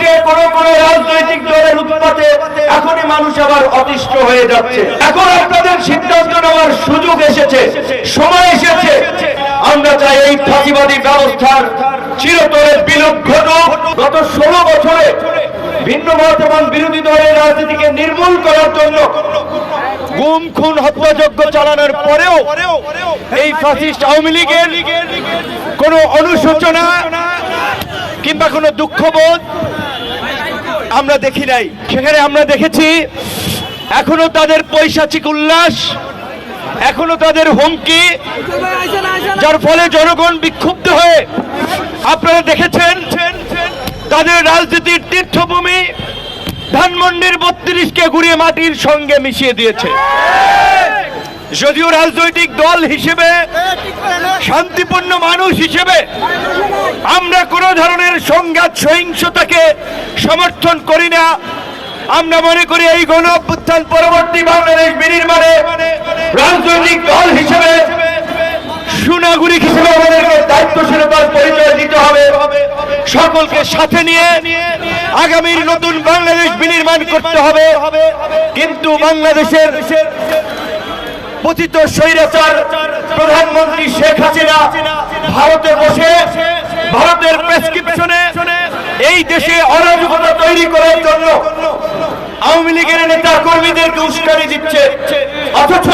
ক্ষেত্রে কোন রাজনৈতিক দলের উৎপাতে এখনই মানুষ আবার অতিষ্ঠ হয়ে যাচ্ছে। এখন আপনাদের সিদ্ধান্ত নেওয়ার সুযোগ এসেছে, সময় এসেছে। আমরা চাই এই ফাঁসিবাদী ব্যবস্থার গত ষোলো বছরে ভিন্ন এবং বিরোধী দলের রাজনীতিকে নির্মূল করার জন্য গুম, খুন, হত্যাযজ্ঞ চালানোর পরেও এই ফাসিস্ট আওয়ামী লীগের কোন অনুশোচনা কিংবা কোনো দুঃখবোধ আমরা দেখি নাই। সেখানে আমরা দেখেছি, এখনও তাদের পৈশাচিক উল্লাস, এখনও তাদের হুমকি, যার ফলে জনগণ বিক্ষুব্ধ হয়ে আপনারা দেখেছেন, তাদের রাজনীতির তীর্থভূমি ধানমন্ডির বত্রিশকে ঘুরিয়ে মাটির সঙ্গে মিশিয়ে দিয়েছে। যদিও রাজনৈতিক দল হিসেবে, শান্তিপূর্ণ মানুষ হিসেবে আমরা কোনো ধরনের সংঘাত, সহিংসতাকে সমর্থন করি না। আমরা মনে করি এই গণ অভ্যুত্থান পরবর্তী বাংলাদেশ বিনির্মাণে রাজনৈতিক দল হিসেবে হিসেবে আমাদেরকে দায়িত্বশীলতার পরিচয় দিতে হবে। সকলকে সাথে নিয়ে আগামীর নতুন বাংলাদেশ বিনির্মাণ করতে হবে। কিন্তু বাংলাদেশের পতিত স্বৈরাচার প্রধানমন্ত্রী শেখ হাসিনা ভারতে বসে ভারতের প্রেসক্রিপশনে এই দেশে অরাজকতা তৈরি করার জন্য আওয়ামী লীগের নেতা কর্মীদেরকে উস্কানি দিচ্ছে। অথচ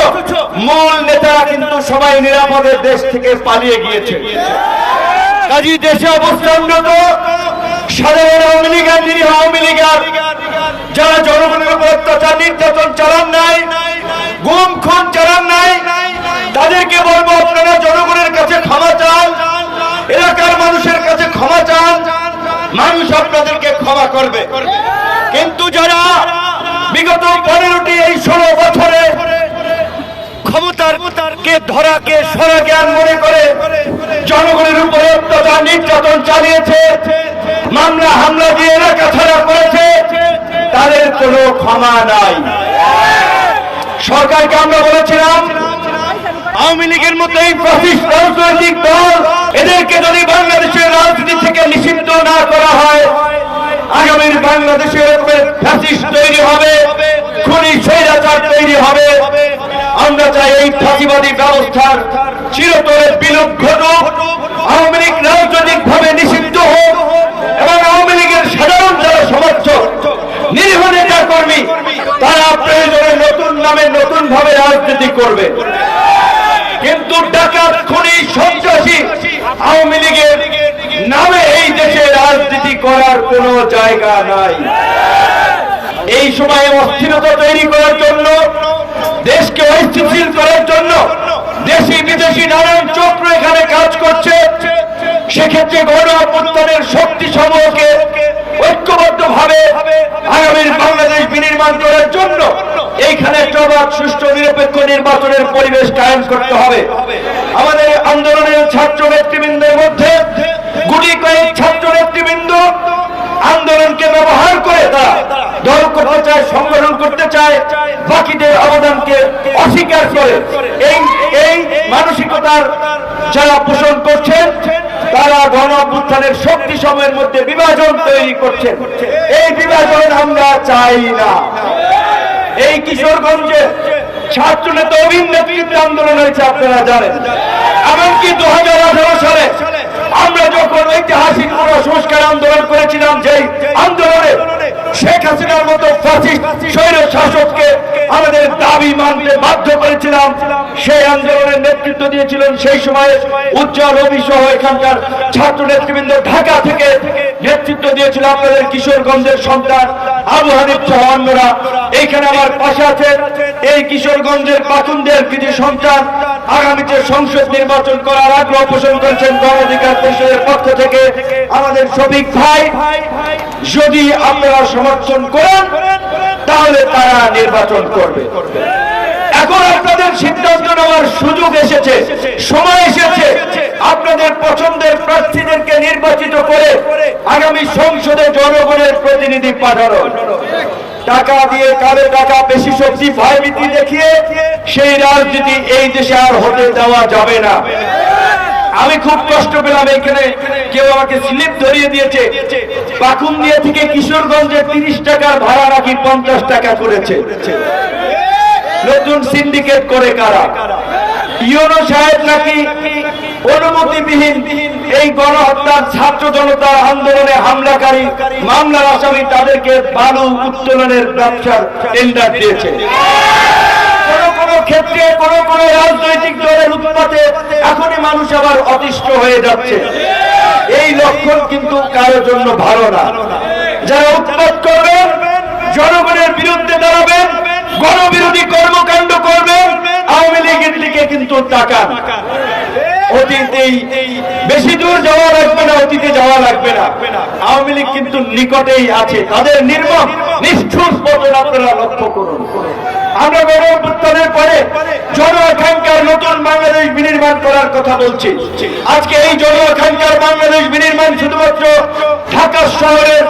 মূল নেতারা কিন্তু সবাই নিরাপদে দেশ থেকে পালিয়ে গিয়েছে। কাজী দেশে অবস্থানরত সাধারণ আওয়ামী লীগ আর নিরীহ আওয়ামী লীগের যারা জনগণের উপর অত্যাচার, নির্যাতন চালান নাই, গুম, খুন চালান নাই, তাদেরকে বলব আপনারা জনগণের কাছে ক্ষমা চান এলাকার মানুষের কাছে ক্ষমা চান মানুষ আপনাদেরকে ক্ষমা করবে কিন্তু যারা বিগত পনেরোটি এই ষোলো বছরে ক্ষমতার কে ধরাকে সরা জ্ঞান মনে করে জনগণের উপরে অত্যাচার, নির্যাতন চালিয়েছে, মামলা, হামলা দিয়ে এলাকা ছাড়া করেছে, তাদের কোনো ক্ষমা নাই। সরকারকে আমরা বলেছিলাম, আওয়ামী লীগের মতো এই রাজনৈতিক দল, এদেরকে যদি বাংলাদেশের রাজনীতি থেকে নিষিদ্ধ না করা হয়, আগামীর বাংলাদেশের ফ্যাসিস্ট তৈরি হবে, খুনি, স্বৈরাচার তৈরি হবে। আমরা চাই এই ফাঁসিবাদী ব্যবস্থার চিরতরে বিলোপ ঘটুক আওয়ামী লীগ রাজনৈতিক ভাবে নিষিদ্ধ হোক এবং আওয়ামী লীগের সাধারণ যারা সমর্থক, নিরীহ নেতা কর্মী তারা প্রয়োজনে নতুন নামে নতুন ভাবে রাজনীতি করবে। কিন্তু ডাকাত, খুনি, সন্ত্রাসী আওয়ামী লীগের নামে এই দেশে রাজনীতি করার কোনো জায়গা নাই। এই সময়ে অস্থিরতা তৈরি করার জন্য দেশকে অস্থিতিশীল করার জন্য দেশি বিদেশি নানান চক্র এখানে কাজ করছে। সেক্ষেত্রে গণ অভ্যুত্থানের শক্তি সমূহকে ঐক্যবদ্ধ ভাবে আগামীর বাংলাদেশ বিনির্মাণ করার জন্য এইখানে অবাধ সুষ্ঠু, নিরপেক্ষ নির্বাচনের পরিবেশ কায়েম করতে হবে। আমাদের আন্দোলনের ছাত্র নেতৃবৃন্দের মধ্যে গুটি কয়েক ছাত্র নেতৃবৃন্দ আন্দোলনকে ব্যবহার করে তারা দল করতে চায় সংগঠন করতে চায়, বাকিদের অবদানকে অস্বীকার করে। এই এই মানসিকতার যারা পোষণ করছেন, তারা গণ অভ্যুত্থানের শক্তি সময়ের মধ্যে বিভাজন তৈরি করছে। এই বিভাজন আমরা চাই না। এই কিশোরগঞ্জে ছাত্র নেতা অভিন নেতৃত্বে আন্দোলন হয়েছে, আপনারা জানেন। এমনকি দু হাজার আঠারো সালে আমরা যখন ঐতিহাসিক সংস্কার আন্দোলন করেছিলাম যে আন্দোলনে শেখ হাসিনার মতো ফাসিস্ট শাসককে আমাদের দাবি মানতে বাধ্য করেছিলাম। সেই আন্দোলনের নেতৃত্ব দিয়েছিলেন সেই সময় উজ্জ্বল রবি সহ এখানকার ছাত্র নেতৃবৃন্দ ঢাকা থেকে নেতৃত্ব দিয়েছিল আপনাদের কিশোরগঞ্জের সন্তান আবু হানিফ সহ অন্যরা। এইখানে আমার পাশে আছে এই কিশোরগঞ্জের পাতুনদের কৃতি সন্তান আগামীতে সংসদ নির্বাচন করার আগ্রহ পোষণ করেছেন গণ অধিকার পরিষদের পক্ষ থেকে আমাদের শফিক ভাই। যদি আপনারা সমর্থন করেন, তাহলে তারা নির্বাচন করবে। এখন আপনাদের সিদ্ধান্ত নেওয়ার সুযোগ এসেছে, সময় এসেছে। আপনাদের পছন্দের প্রার্থীদেরকে নির্বাচিত করে আগামী সংসদে জনগণের প্রতিনিধি পাঠানো। টাকা দিয়ে কারও টাকা বেশি শক্তি ভয়ভীতি দেখিয়ে সেই রাজনীতি এই দেশে আর হতে দেওয়া যাবে না। আমি খুব কষ্ট পেলাম এখানে। কেউ আমাকে স্লিপ ধরিয়ে দিয়েছে। পাকুন্দিয়া থেকে কিশোরগঞ্জে তিরিশ টাকার ভাড়া নাকি পঞ্চাশ টাকা করেছে। নতুন সিন্ডিকেট করে কারা? ইউনো সাহেব নাকি অনুমতিবিহীন এই গণহত্যার ছাত্র জনতা আন্দোলনে হামলাকারী মামলার আসামি তাদেরকে বালু উত্তোলনের ব্যবসার টেন্ডার দিয়েছে। ক্ষেত্রে, কোন কোন রাজনৈতিক দলের উৎপাতে এখনই মানুষ আবার অতিষ্ঠ হয়ে যাচ্ছে। এই লক্ষণ কিন্তু কারোর জন্য ভালো না। যারা উৎপাত করবেন, জনগণের বিরুদ্ধে দাঁড়াবেন, গণবিরোধী কর্মকাণ্ড করবেন, আওয়ামী লীগের দিকে কিন্তু তাকান। অতীতেই বেশি দূর যাওয়া লাগবে না, অতীতে যাওয়া লাগবে না। আওয়ামী লীগ কিন্তু নিকটেই আছে। তাদের নিষ্ঠুর আপনারা লক্ষ্য করুন। আমরা পরে জন আকাঙ্ক্ষার নতুন বাংলাদেশ বিনির্মাণ করার কথা বলছি। আজকে এই জন আকাঙ্ক্ষার বাংলাদেশ বিনির্মাণ শুধুমাত্র ঢাকা শহরের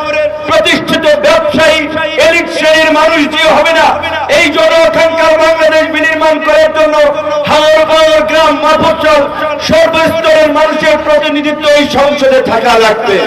প্রতিষ্ঠিত ব্যবসায়ী, এলিট শ্রেণির মানুষ দিয়ে হবে না। এই জন আকাঙ্ক্ষার বাংলাদেশ বিনির্মাণ করার জন্য বাওর গ্রাম মাফসল সর্বস্তরের মানুষের প্রতিনিধিত্ব এই সংসদে থাকা লাগবে।